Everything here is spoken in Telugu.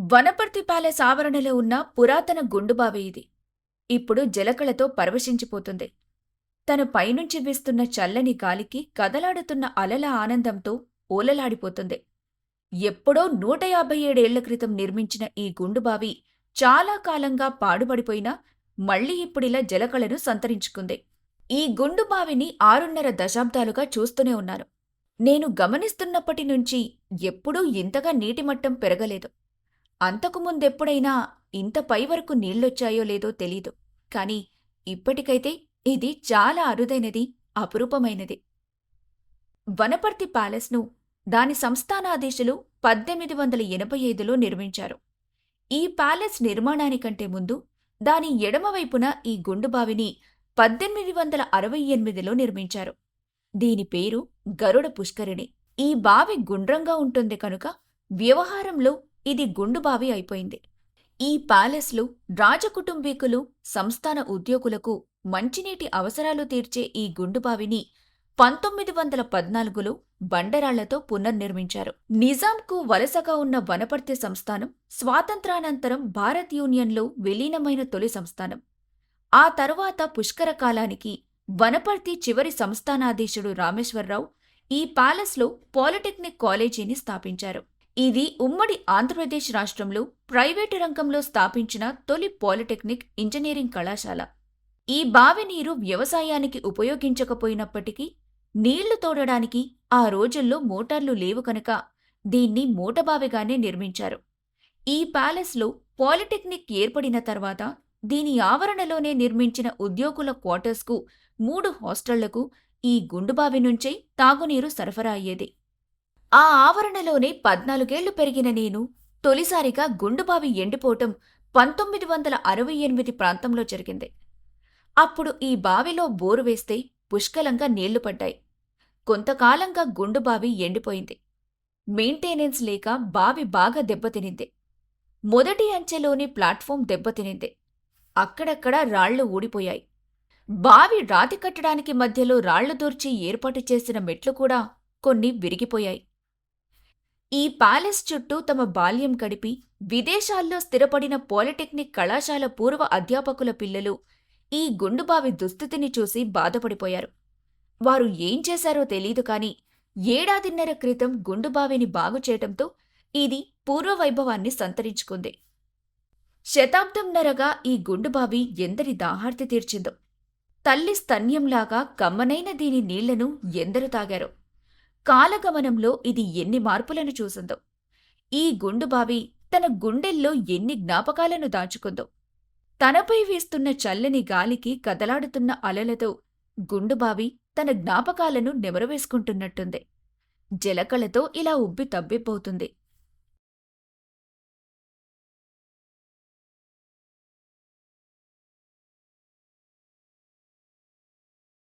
వనపర్తి ప్యాలెస్ ఆవరణలో ఉన్న పురాతన గుండుబావి ఇది. ఇప్పుడు జలకళతో పరవశించిపోతుంది. తన పైనుంచి వీస్తున్న చల్లని గాలికి కదలాడుతున్న అలల ఆనందంతో ఓలలాడిపోతుంది. ఎప్పుడో నూట యాభై ఏడేళ్ళ క్రితం నిర్మించిన ఈ గుండుబావి చాలా కాలంగా పాడుబడిపోయినా మళ్ళీ ఇప్పుడిలా జలకళను సంతరించుకుంది. ఈ గుండుబావిని ఆరున్నర దశాబ్దాలుగా చూస్తూనే ఉన్నాను నేను గమనిస్తున్నప్పటి నుంచి ఎప్పుడూ ఇంతగా నీటిమట్టం పెరగలేదు. అంతకు ముందెప్పుడైనా ఇంత పై వరకు నీళ్ళొచ్చాయో లేదో తెలీదు. కాని ఇప్పటికైతే ఇది చాలా అరుదైనది అపురూపమైనది. వనపర్తి ప్యాలెస్ను దాని సంస్థానాధీశులు పద్దెనిమిది వందల ఎనభై ఐదులో నిర్మించారు. ఈ ప్యాలెస్ నిర్మాణానికంటే ముందు దాని ఎడమవైపున ఈ గుండుబావిని పద్దెనిమిది వందల అరవై ఎనిమిదిలో నిర్మించారు. దీని పేరు గరుడ పుష్కరిణి. ఈ బావి గుండ్రంగా ఉంటుంది కనుక వ్యవహారంలో ఇది గుండుబావి అయిపోయింది. ఈ ప్యాలెస్లు రాజకుటుంబీకులు సంస్థాన ఉద్యోగులకు మంచినీటి అవసరాలు తీర్చే ఈ గుండుబావిని పంతొమ్మిది వందల పద్నాలుగులో బండరాళ్ళతో పునర్నిర్మించారు. నిజాంకు వలసగా ఉన్న వనపర్తి సంస్థానం స్వాతంత్రానంతరం భారత్ యూనియన్లో విలీనమైన తొలి సంస్థానం. ఆ తరువాత పుష్కర కాలానికి వనపర్తి చివరి సంస్థానాధీశుడు రామేశ్వరరావు ఈ ప్యాలెస్లో పాలిటెక్నిక్ కాలేజీని స్థాపించారు. ఇది ఉమ్మడి ఆంధ్రప్రదేశ్ రాష్ట్రంలో ప్రైవేటు రంగంలో స్థాపించిన తొలి పాలిటెక్నిక్ ఇంజనీరింగ్ కళాశాల. ఈ బావి నీరు వ్యవసాయానికి ఉపయోగించకపోయినప్పటికీ నీళ్ళు తోడడానికి ఆ రోజుల్లో మోటార్లు లేవు కనుక దీన్ని మూటబావిగానే నిర్మించారు. ఈ ప్యాలెస్లో పాలిటెక్నిక్ ఏర్పడిన తర్వాత దీని ఆవరణలోనే నిర్మించిన ఉద్యోగుల క్వార్టర్స్కు మూడు హాస్టళ్ళకు ఈ గుండుబావి నుంచే తాగునీరు సరఫరా అయ్యేది. ఆ ఆవరణలోనే పద్నాలుగేళ్ళు పెరిగిన నేను తొలిసారిగా గుండుబావి ఎండిపోవటం పంతొమ్మిది వందల అరవై ఎనిమిది ప్రాంతంలో జరిగింది. అప్పుడు ఈ బావిలో బోరు వేస్తే పుష్కలంగా నీళ్ళు పడ్డాయి. కొంతకాలంగా గుండుబావి ఎండిపోయింది. మెయింటెనెన్స్ లేక బావి బాగా దెబ్బతినింది. మొదటి అంచెలోని ప్లాట్ఫామ్ దెబ్బతినింది. అక్కడక్కడ రాళ్ళు ఊడిపోయాయి. బావి రాతి కట్టడానికి మధ్యలో రాళ్ళు దూర్చి ఏర్పాటు చేసిన మెట్లు కూడా కొన్ని విరిగిపోయాయి. ఈ ప్యాలెస్ చుట్టూ తమ బాల్యం గడిపి విదేశాల్లో స్థిరపడిన పాలిటెక్నిక్ కళాశాల పూర్వ అధ్యాపకుల పిల్లలు ఈ గుండుబావి దుస్థితిని చూసి బాధపడిపోయారు. వారు ఏం చేశారో తెలీదు కాని ఏడాదిన్నర క్రితం గుండుబావిని బాగుచేయటంతో ఇది పూర్వవైభవాన్ని సంతరించుకుంది. శతాబ్దంన్నరగా ఈ గుండుబావి ఎందరి దాహార్తి తీర్చిందో తల్లి స్తన్యంలాగా కమ్మనైన దీని నీళ్ళను ఎందరు తాగారో కాలగమనంలో ఇది ఎన్ని మార్పులను చూసిందో. ఈ గుండుబావి తన గుండెల్లో ఎన్ని జ్ఞాపకాలను దాచుకుందో. తనపై వీస్తున్న చల్లని గాలికి కదలాడుతున్న అలలతో గుండుబావి తన జ్ఞాపకాలను నెమరవేసుకుంటున్నట్టుంది. జలకళతో ఇలా ఉబ్బి తబ్బిబ్బవుతుంది